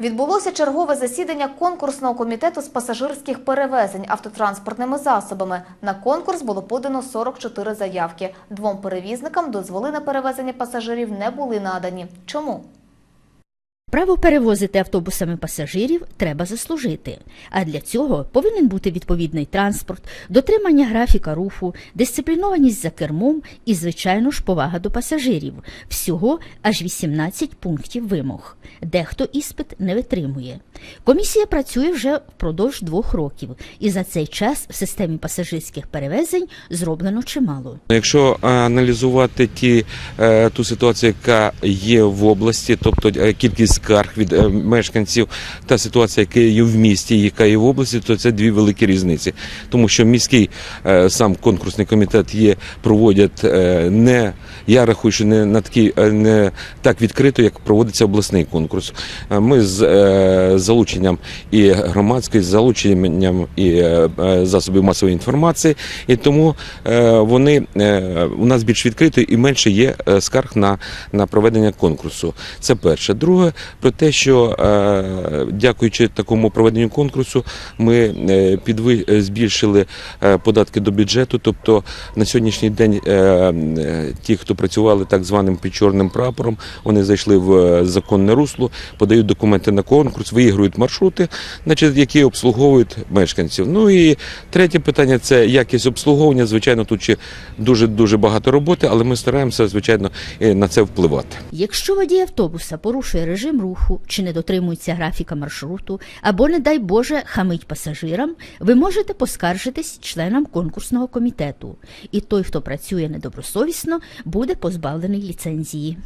Відбулося чергове засідання конкурсного комітету з пасажирських перевезень автотранспортними засобами. На конкурс було подано 44 заявки. Двом перевізникам дозволи на перевезення пасажирів не були надані. Чому? Право перевозити автобусами пасажирів треба заслужити, а для цього повинен бути відповідний транспорт, дотримання графіка руху, дисциплінованість за кермом і, звичайно ж, повага до пасажирів. Всього аж 18 пунктів вимог. Дехто іспит не витримує. Комісія працює вже впродовж двох років, і за цей час в системі пасажирських перевезень зроблено чимало. Якщо аналізувати ті, е, ту ситуацію, яка є в області, тобто е, кількість скарг від е, мешканців, та ситуація, яка є в місті, яка є в області, то це дві великі різниці. Тому що міський е, сам конкурсний комітет є, проводять е, не я рахую, що не на такий е, не так відкрито, як проводиться обласний конкурс. Ми з залученням і громадської, з залученням і засобів масової інформації, і тому вони у нас більш відкрито і менше є скарг на, на проведення конкурсу. Це перше. Друге, про те, що е, дякуючи такому проведенню конкурсу, ми е, е, збільшили податки до бюджету. Тобто на сьогоднішній день ті, хто працювали так званим під чорним прапором, вони зайшли в законне русло, подають документи на конкурс, виігрують маршрути, значить, які обслуговують мешканців. Ну і третє питання це якість обслуговування. Звичайно, тут ще дуже дуже багато роботи, але ми стараємося, звичайно, на це впливати. Якщо водій автобуса порушує режим руху чи не дотримується графіка маршруту, або, не дай Боже, хамить пасажирам, ви можете поскаржитись членам конкурсного комітету, і той, хто працює недобросовісно, буде позбавлений ліцензії.